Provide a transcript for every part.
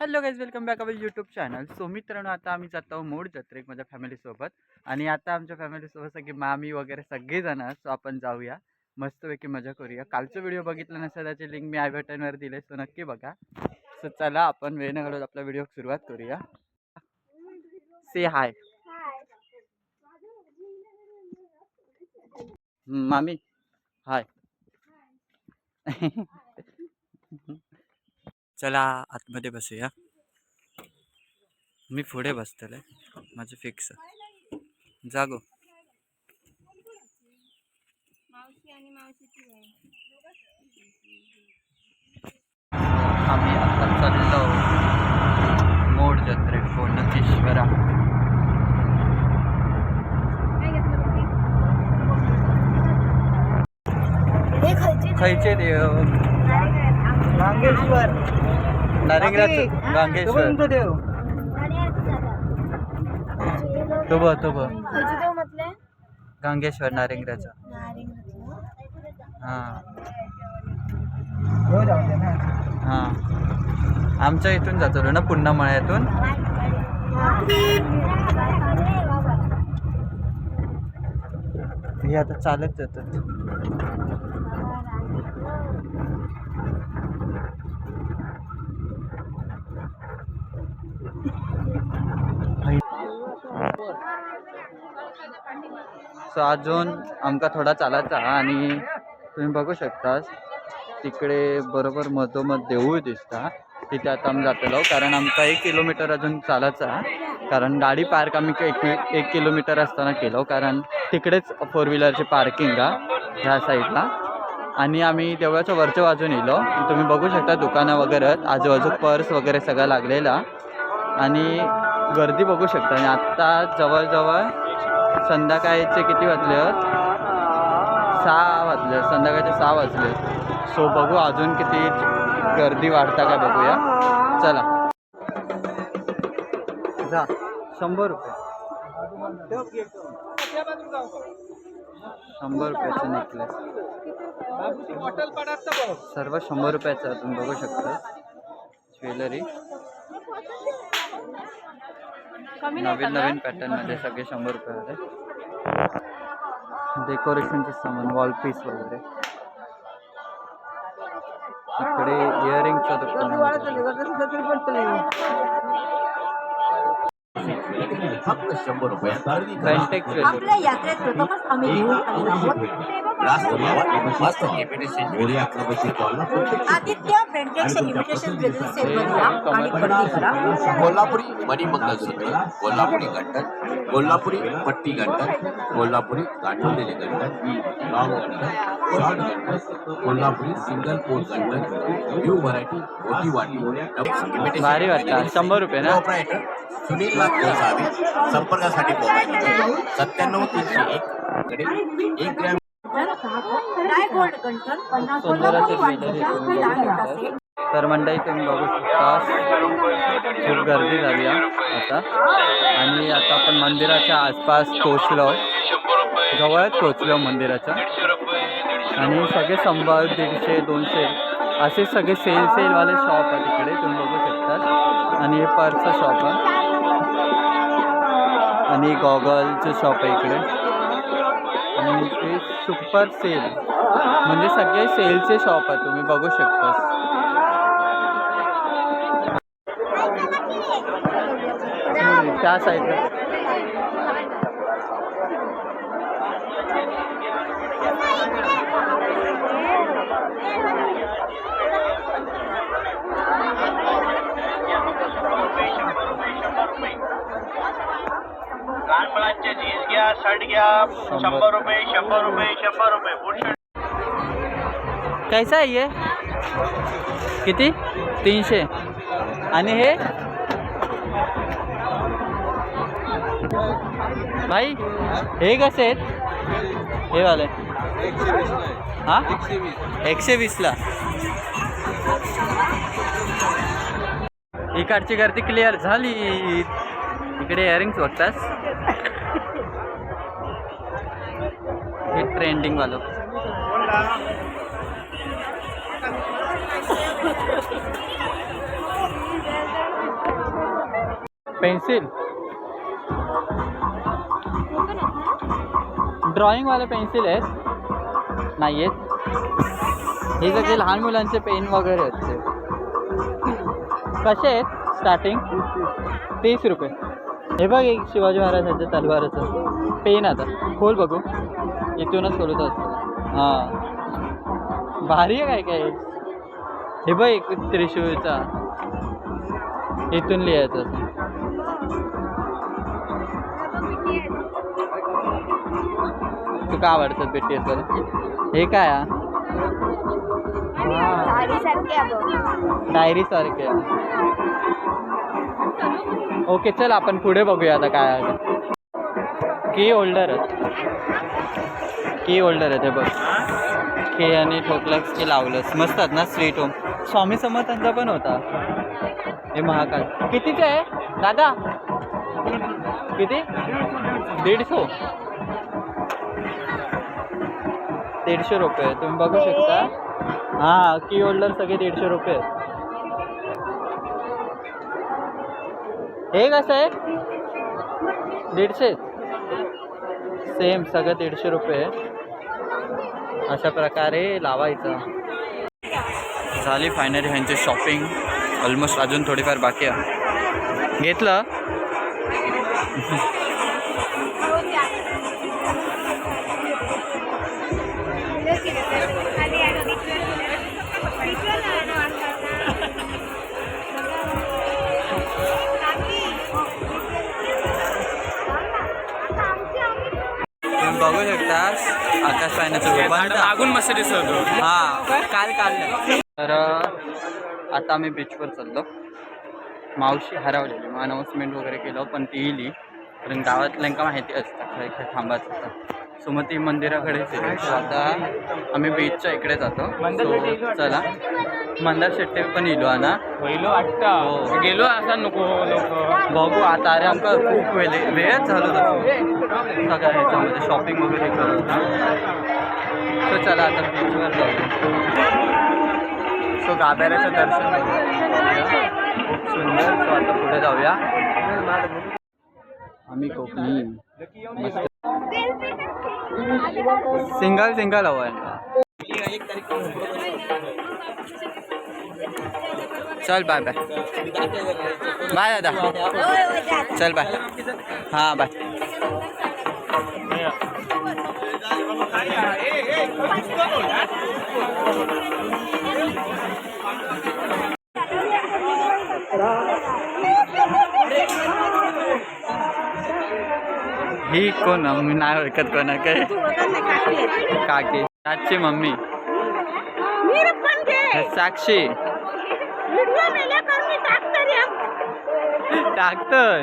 Hello guys welcome back our YouTube channel. So मित्रांनो आता आम्ही जात मोड जत्रेक माझ्या फॅमिलीसोबत आणि आता आमच्या फॅमिलीसोबत सगळी मामी वगैरे सगळेजण सो आपण जाऊया. मस्तपैकी मजा करूया. कालचा व्हिडिओ बघितला नसेल त्याची लिंक मी आय बटनवर दिले सो नक्की बघा. सो चला आपण वेळ न घालवत आपला व्हिडिओ सुरुवात करूया. से हाय मामी हाय चला आतमध्ये बसूया. मी पुढे बसतले माझं फिक्स जागो. आम्ही आता चाललो मोड जत्रे कोणतेश्वरा खयचे देव. गांगेश्वर. नारिंगराज गांगेश्वर. देव तो ब तो ब खायचे देव गांगेश्वर नारिंगराचा हां. हो जाऊ दे ना. हां. आमच्या इथून जातो ना पुन्हा मळ्यातून? हे आता चालत जातात सो अजून आमका थोडा चालायचा आणि तुम्ही बघू शकता तिकडे बरोबर मधोमध देऊळ दिसता. तिथे आता आम्ही जातलो कारण आमचा एक किलोमीटर अजून चालायचा कारण गाडी पार्क आम्ही एक एक किलोमीटर असताना केलो कारण तिकडेच फोर व्हीलरची पार्किंग हा ह्या साईडला आणि आम्ही देवळाच्या वरच्या बाजून येलो. तुम्ही बघू शकता दुकानं वगैरे आजूबाजू पर्स वगैरे सगळं लागलेला. आणि गर्दी बघू शकता. आणि आत्ता जवळजवळ संध्याकाळचे किती वाजले आहेत? सहा वाजले. संध्याकाळचे सहा वाजले. सो बघू अजून किती गर्दी वाढता का बघूया. चला. जा. शंभर रुपये. शंभर रुपयाचं नेकलेस सर्व शंभर रुपयाचं तुम्ही बघू शकता. ज्वेलरी. नवीन नवीन पॅटर्नमध्ये सगळे शंभर रुपये आले डेकोरेशनचे सामान वॉल पीस वगैरे. इकडे इयरिंगचं दुकान. फक्त शंभर आपल्या यात्रेत प्रथमच आम्ही अकराशे कोल्हापूर आदित्य बेंटेक्स इमिटेशन आणि करा. कोल्हापुरी कोल्हापुरी पट्टी गंटन कोल्हापुरी गाठवलेले गंटन लॉंग गंटन शॉर्ट गंटन कोल्हापुरी सिंगल पोल गंटन न्यू व्हरायटी मोठी वाटी भारी वाटतं. शंभर रुपये ना? ऑपरेटर सुनील नाथ गोसावी संपर्कासाठी मोबाईल सत्त्याण्णव तीनशे एक. कडे एक ग्रॅम पन्नास तर मंडळी तुम्ही बघू शकता खूप गर्दी झाली आहे आता. आणि आता आपण मंदिराच्या आसपास पोचलो जवळच पोचलो मंदिराच्या. आणि सगळे शंभर दीडशे दोनशे असे सगळे सेल सेलवाले शॉप आहे तिकडे तुम्ही बघू शकता. आणि हे पर्सचं शॉप आहे. आणि गॉगलचं शॉप आहे इकडे. आणि ते सुपर सेल म्हणजे सगळे सेलचे शॉप आहे तुम्ही बघू शकता. त्या साईडला. लहान मुलांचे जीन्स घ्या शर्ट घ्या. शंभर. रुपये शंभर रुपये शंभर रुपये. बूट शर्ट कैसा आहे ये? किती? तीनशे. आणि हे? भाई हे कसे आहेत? हे वाले. हा? एकशे वीसला. इकडची गर्दी क्लिअर झाली. इकडे इयरिंग्स बघतास हे ट्रेंडिंग वालो. पेन्सिल. ड्रॉइंगवाले पेन्सिल आहेत. नाही आहेत हे सगळे लहान मुलांचे पेन वगैरे आहेत ते. कसे आहेत? स्टार्टिंग तीस रुपये. हे बघ एक शिवाजी महाराजांच्या तलवाराचं. पेन आता. खोल बघू. इथूनच खोलत असतो. हां. भारी आहे काय काय? हे बघ एक त्रिशूळचा. इथून लिहायचं असं. तू का आवडतात बी टी एस हे काय डायरी सारखे ओके चल आपण पुढे बघूया आता काय आहे. की होल्डर की होल्डर आहे ते बघ. की आणि ठोकलंच की लावलंस मस्त आहेत ना स्वीट होम स्वामी समर्थांचा पण होता. हे महाकाल. कितीचे आहे? दादा? किती? दीडशे. दीडशे रुपये तुम्ही बघू शकता. हां की होल्डर सगळे दीडशे रुपये हे कसं आहे? दीडशे सेम सगळं दीडशे रुपये अशा प्रकारे लावायचं. झाली फायनली ह्यांची शॉपिंग ऑलमोस्ट अजून थोडीफार बाकी आहे. घेतलं? बघू शकता आकाश पाहण्याचं रूपांतर मस्त दिसत हा काल काढलं तर आता आम्ही बीचवर चाललो. मावशी हरवलेली. मग अनाऊन्समेंट वगैरे केलं पण ती इली. कारण गावातल्यांका माहिती असतं खरं खरं थांबायचं सुमती मंदिराकडेच येते So आता आम्ही बीचच्या इकडे जातो. So, चला. मंदार शेट्टी पण इलो ना पहिलो हो. वाटतं गेलो असा नको नको बघू आता अरे आमका खूप वेळ वेळच झालो तसं सगळ्या ह्याच्यामध्ये शॉपिंग वगैरे करत सो चला आता बीचवर जाऊया. सो गाभाऱ्याचं दर्शन. खूप सुंदर. सो आता पुढे जाऊया. आम्ही कोकणी. सिंगल सिंगल हवं आहे. चल बाय बाय बाय दादा. चल बाय हां बाय ही कोण? मी नाही ओळखत कोणा काय काकी आजची मम्मी. साक्षी. टाकतोय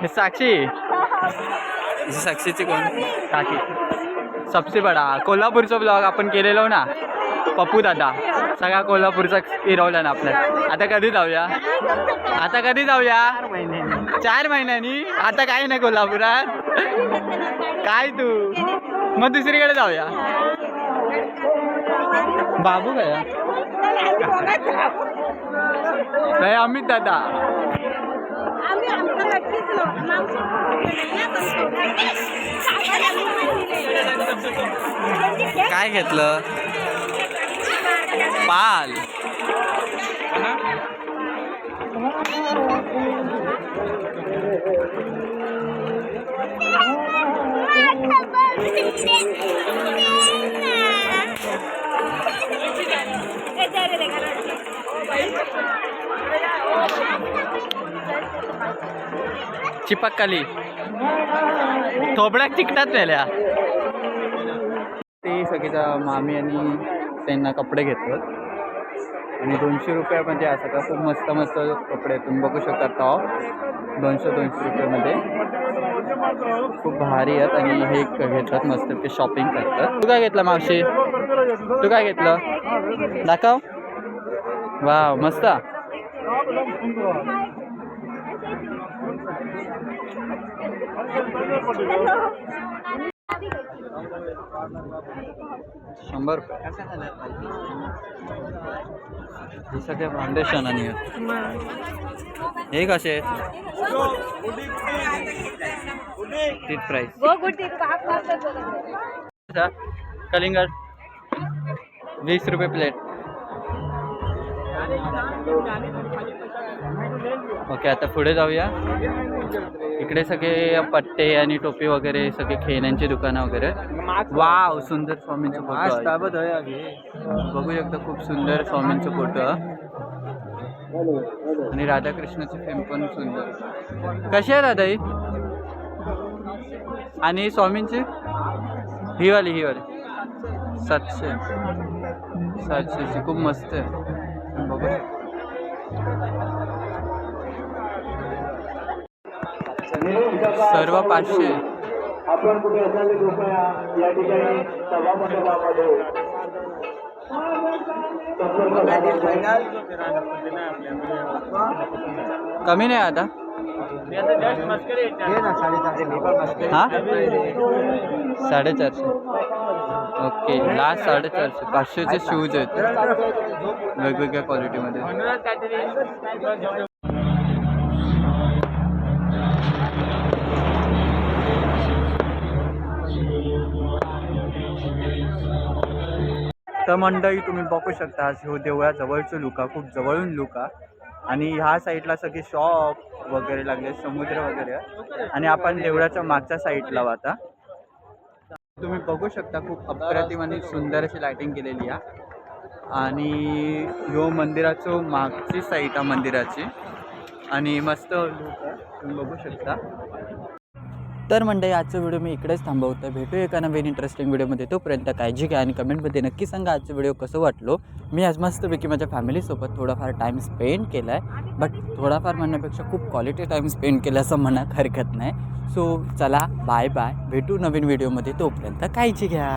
हे साक्षी. साक्षीची कोण? काकी. सबसे बडा. कोल्हापूरचा ब्लॉग आपण केलेलो ना. पप्पू दादा. सगळा कोल्हापूरचा फिरवला ना आपल्या आता कधी जाऊया? आता कधी जाऊया? चार महिन्यांनी? आता काही नाही कोल्हापुरात. काय तू? मग दुसरीकडे जाऊया. बाबू काय नाही अमित दादा. काय घेतलं? पाल. चिपकली. थोबड्यात चिकटात नेल्या ते सगळीचा मामी आणि त्यांना कपडे घेतलं आणि दोनशे रुपयामध्ये म्हणजे असं का खूप मस्त मस्त कपडे तुम्ही बघू शकता टॉप दोनशे दोनशे रुपयामध्ये खूप भारी आहेत आणि हे घेतात मस्त ते शॉपिंग करतात. तू काय घेतलं मावशी? तू काय घेतलं? दाखव. वा मस्त. शंभर हे सगळे फाउंडेशन आणि हे कसे तीच प्राईस कलिंगड वीस रुपये प्लेट ओके आता पुढे जाऊया. इकडे सगळे पट्टे आणि टोपी वगैरे सगळे खेळण्यांची दुकानं वगैरे. वाव सुंदर स्वामींचं फोटो. बघू शकता खूप सुंदर स्वामींचं फोटो आणि राधाकृष्णाची फेम पण सुंदर. कशी आहे राधा ही आणि स्वामींची? ही वाली ही वाली सातशे. सातशेची. खूप मस्त आहे. बघू. सर्व पाचशे. आपण कुठे असाल कृपया या ठिकाणी सभा मंडपामध्ये कमी नाही आता. साडेचारशे. हा? ओके लास्ट साडेचारशे. पाचशेचे शूज आहेत. वेगवेगळ्या क्वालिटीमध्ये तर मंडळी तुम्ही बघू शकता ह्यो देवळा जवळचं लुका खूप जवळून लुका. आणि ह्या साईडला सगळे शॉप वगैरे लागले समुद्र वगैरे. आणि आपण देवळाच्या मागच्या साईडला आता. तुम्ही बघू शकता खूप अप्रतिम आणि सुंदर अशी लायटिंग केलेली आहे. आणि ह्यो मंदिराचं मागची साईट आहे मंदिराची. आणि मस्त लुक आहे. तुम्ही बघू शकता. तर मंडळी आजचा व्हिडिओ मी इकडेच थांबवतो भेटू एका नवीन इंटरेस्टिंग व्हिडिओमध्ये. तोपर्यंत काळजी घ्या आणि कमेंटमध्ये नक्की सांगा आजचा व्हिडिओ कसं वाटलो. मी आज मस्तपैकी माझ्या फॅमिलीसोबत थोडाफार टाईम स्पेंड केला आहे बट थोडाफार म्हणण्यापेक्षा खूप क्वालिटी टाईम स्पेंड केला असं म्हणत हरकत नाही. सो चला बाय बाय भेटू नवीन व्हिडिओमध्ये. तोपर्यंत काळजी घ्या.